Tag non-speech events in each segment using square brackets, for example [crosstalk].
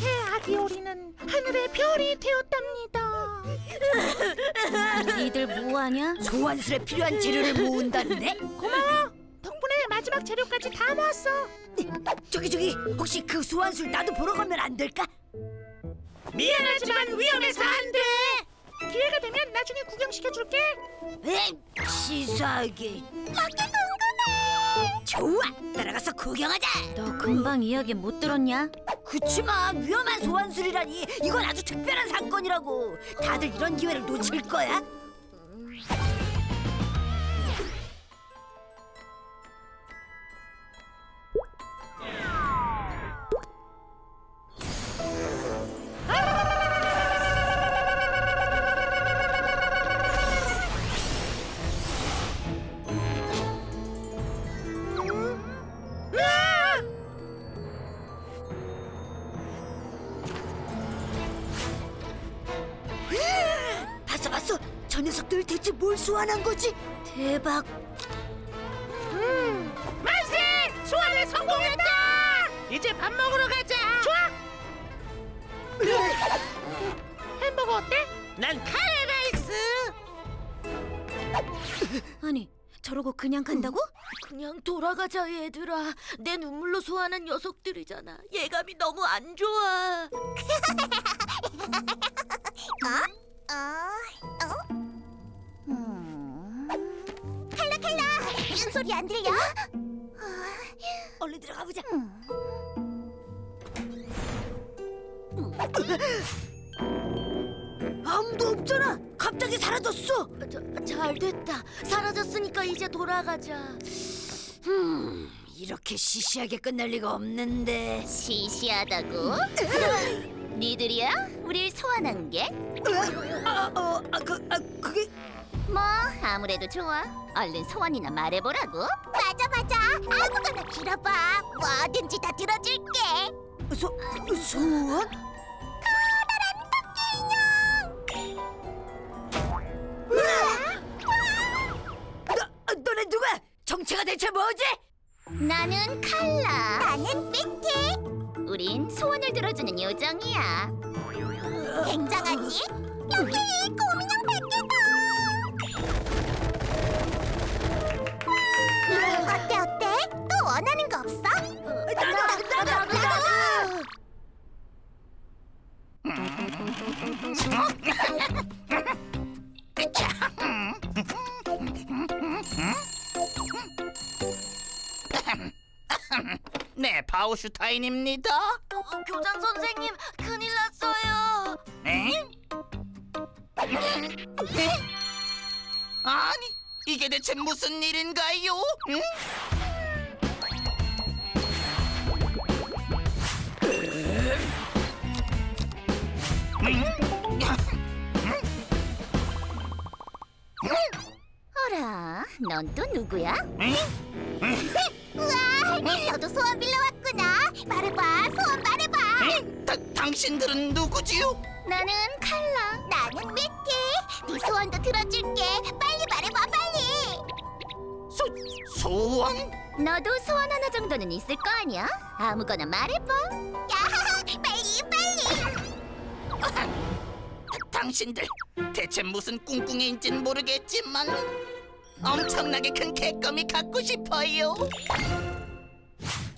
그렇게 아기 오리는 하늘의 별이 되었답니다. [laughs] 니들 뭐하냐? 소환술에 필요한 재료를 모은다는데? 고마워. 덕분에 마지막 재료까지 다 모았어. 저기 저기 혹시 그 소환술 나도 보러 가면 안 될까? 미안하지만 위험해서 안 돼. 기회가 되면 나중에 구경시켜줄게. 에이 치사하게 나도 궁금해 좋아 따라가서 구경하자 너 금방 이야기 못 들었냐? 그치만 위험한 소환술이라니 이건 아주 특별한 사건이라고 다들 이런 기회를 놓칠 거야? 녀석들 대체 뭘 소환한 거지? 대박 음, 만세! 소환에 성공했다! 이제 밥 먹으러 가자. 좋아. 햄버거 어때? 난 카레 라이스. 아니 저러고 그냥 간다고? 그냥 돌아가자 얘들아 내 눈물로 소환한 녀석들이잖아 예감이 너무 안 좋아 [laughs] 칼라 칼라! 무슨 소리 안 들려? 얼른 들어가 보자. 아무도 없잖아. 갑자기 사라졌어. 자, 잘 됐다. 사라졌으니까 이제 돌아가자. 음 이렇게 시시하게 끝날 리가 없는데. 시시하다고? [laughs] 니들이야? 우릴 소환한 게? 아, 어, 아, 그, 아, 그게 뭐 아무래도 좋아. 얼른 소원이나 말해보라고. 맞아 맞아. 아무거나 빌어봐. 뭐든지 다 들어줄게. 소, 소원? 너, 너네 누가? 정체가 대체 뭐지? 나는 칼라. 나는 미키 우린 소원을 들어주는 요정이야. 굉장하지? 여기 곰인형 어때 어때? 또 원하는 거 없어? 나도, 나도, 나도, 나도. 네, 바우슈타인입니다. 어, 교장 선생님 큰일 이게 대체 무슨 일인가요? 응? 어라 넌 또 누구야? 응? 우와 너도 소원 빌러 왔구나 말해봐 소원 말해봐 응? 다, 당신들은 누구지요? 나는 칼라 나는 미키 네 소원도 들어줄게 빨리 소원? 너도 소원 하나 정도는 있을 거 아니야? 아무거나 말해봐 야 [laughs] 빨리 빨리 [laughs] 당신들 대체 무슨 꿍꿍이인진 모르겠지만 엄청나게 큰 개껌이 갖고 싶어요.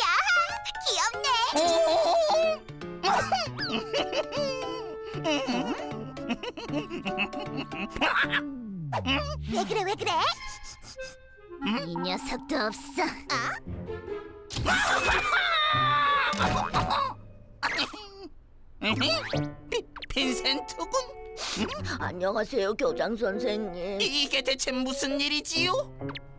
야 귀엽네 [laughs] 왜 그래 왜 그래? 이 녀석도 없어 어? 비, 빈센트군? 안녕하세요 교장 선생님 이게 대체 무슨 일이지요?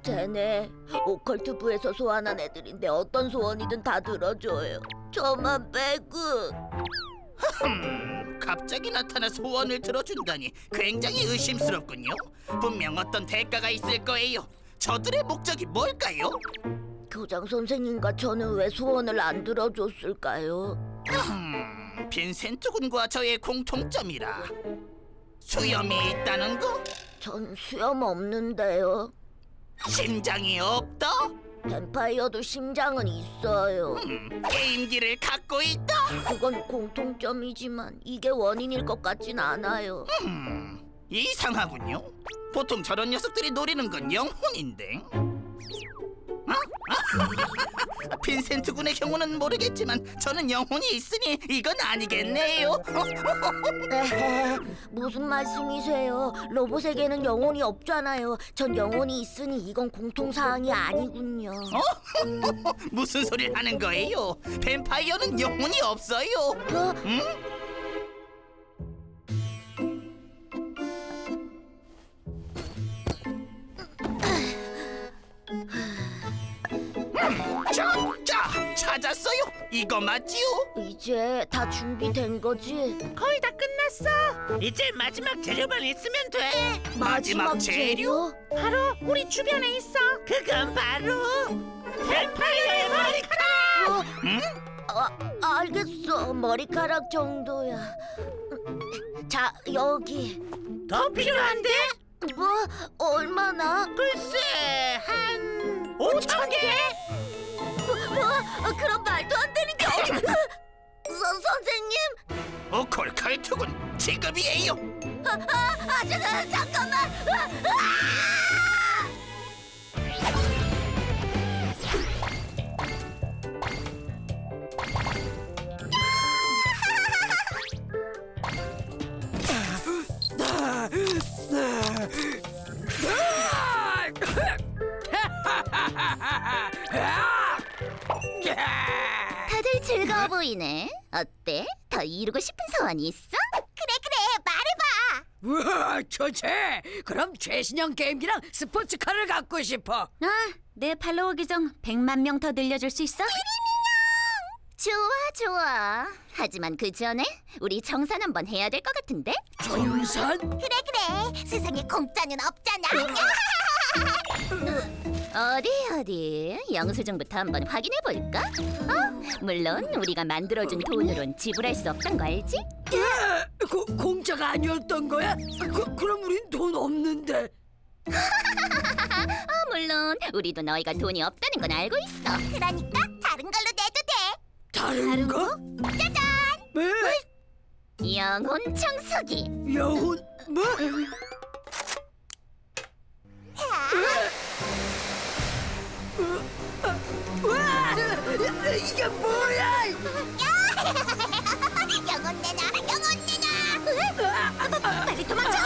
쟤네 오컬트부에서 소환한 애들인데 어떤 소원이든 다 들어줘요 저만 빼고 흠, 갑자기 나타나 소원을 들어준다니 굉장히 의심스럽군요. 분명 어떤 대가가 있을 거예요. 저들의 목적이 뭘까요? 교장 선생님과 저는 왜 소원을 안 들어줬을까요? 음, 빈센트 군과 저의 공통점이라 수염이 있다는 거? 전 수염 없는데요 심장이 없다? 뱀파이어도 심장은 있어요. 음, 게임기를 갖고 있다. 그건 공통점이지만 이게 원인일 것 같진 않아요. 음, 이상하군요. 보통 저런 녀석들이 노리는 건 영혼인데. 어? [laughs] 빈센트 군의 경우는 모르겠지만 저는 영혼이 있으니 이건 아니겠네요. [laughs] 에헤, 무슨 말씀이세요? 로봇에게는 영혼이 없잖아요. 전 영혼이 있으니 이건 공통사항이 아니군요. [laughs] 무슨 소리를 하는 거예요? 뱀파이어는 영혼이 없어요. 어? 응? 이거 맞지요? 이제 다 준비된 거지? 거의 다 끝났어. 이제 마지막 재료만 있으면 돼. 마지막 재료? 바로 우리 주변에 있어. 그건 바로 뱀파이어의 머리카락. 아, 알겠어. 머리카락 정도야. 자, 여기. 더 필요한데? 뭐? 얼마나? 글쎄 한 5천 개? 뭐? 그럼 게 어디? 선 선생님? 오콜 칼투군 지금이에요. 아, 아, 아, 저, 저, 잠깐만. 아, 아! 보이네. 어때? 더 이루고 싶은 소원이 있어? 그래 그래 말해봐. 우와 좋지 그럼 최신형 게임기랑 스포츠카를 갖고 싶어 아, 내 팔로워 계정 100만 명 더 늘려줄 수 있어? 좋아 좋아. 하지만 그 전에 우리 정산 한번 해야 될 것 같은데? 정산? 그래 그래. 세상에 공짜는 없잖아. [laughs] [laughs] 어디 어디 영수증부터 한번 확인해 볼까? 어? 물론 우리가 만들어준 돈으론 지불할 수 없던 거 알지? 예, 고, 공짜가 아니었던 거야? 그, 그럼 우린 돈 없는데 [laughs] 어, 물론 우리도 너희가 돈이 없다는 건 알고 있어. 그러니까 다른 걸로 내도 돼. 다른 거? 짜잔! 왜? 영혼 청소기. 여운? 뭐? 와! 이게 뭐야? 영혼 내놔, 영혼 내놔. 빨리 도망쳐!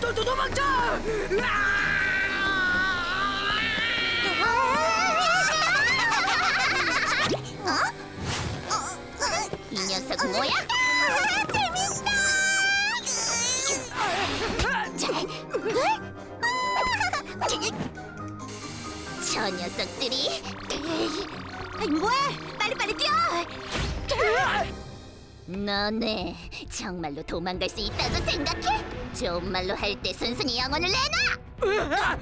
도, 도, 도망쳐! 이 너네 정말로 도망갈 수 있다고 생각해? 좋은 말로 할 때 순순히 영혼을 내놔!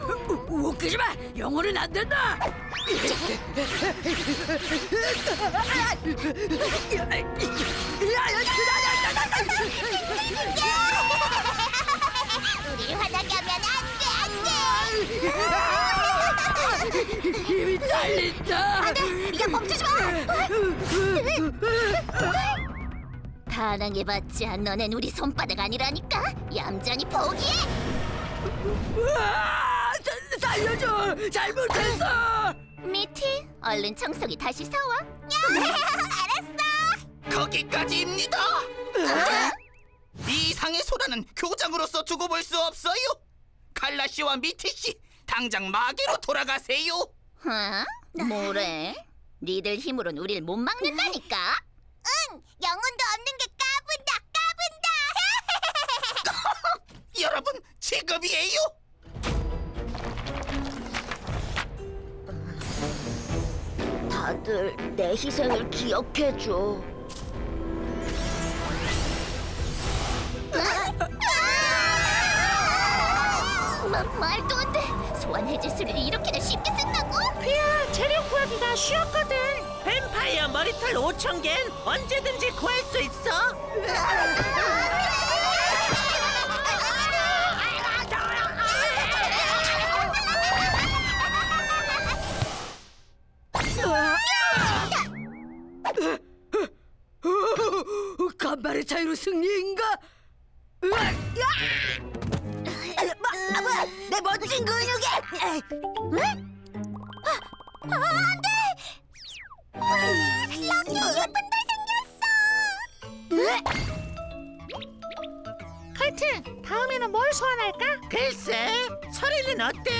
웃기지 마! 영혼은 안 된다! 우리 화나게 하면 안 돼, 안 돼! 힘이 딸린다! 야 멈추지 마! 반항해봤자 너넨 우리 손바닥 아니라니까 얌전히 포기해! 으아! 사- 살려줘! 잘못했어! 미티, 얼른 청소기 다시 사와. [laughs] 알았어. 거기까지입니다. 이 이상의 소라는 교장으로서 두고 볼 수 없어요. 칼라 씨와 미티 씨, 당장 마계로 돌아가세요. 어? 뭐래? 니들 힘으론 우릴 못 막는다니까. 응, 영혼도 없는 게 까분다, 까분다. [laughs] [laughs] 여러분, 지금이에요. 다들 내 희생을 기억해줘. 마, 말도 안 돼. 소환 해제수를 이렇게나 쉽게 쓴다고? 야 재료 구하기가 쉬웠거든. 뱀파이어 머리털 5천 개는 언제든지 구할 수 있어. 간발의 차이로 승리인가? 내 멋진 근육에! 아, 안 돼! 럭키 예쁜 딸 생겼어. 칼튼 다음에는 뭘 소환할까? 글쎄 소리는 어때?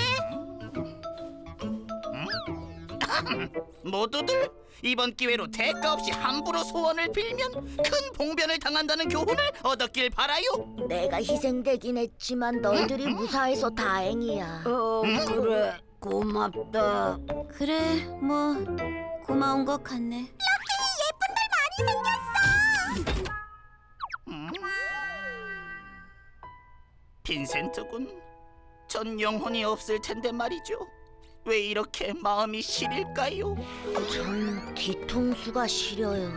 모두들 이번 기회로 대가 없이 함부로 소원을 빌면 큰 봉변을 당한다는 교훈을 얻었길 바라요. 내가 희생되긴 했지만 너희들이 무사해서 다행이야. 어, 그래. 고맙다. 그래, 뭐 고마운 것 같네. 빈센트군, 전 영혼이 없을 텐데 말이죠. 왜 이렇게 마음이 시릴까요? 전 뒤통수가 시려요.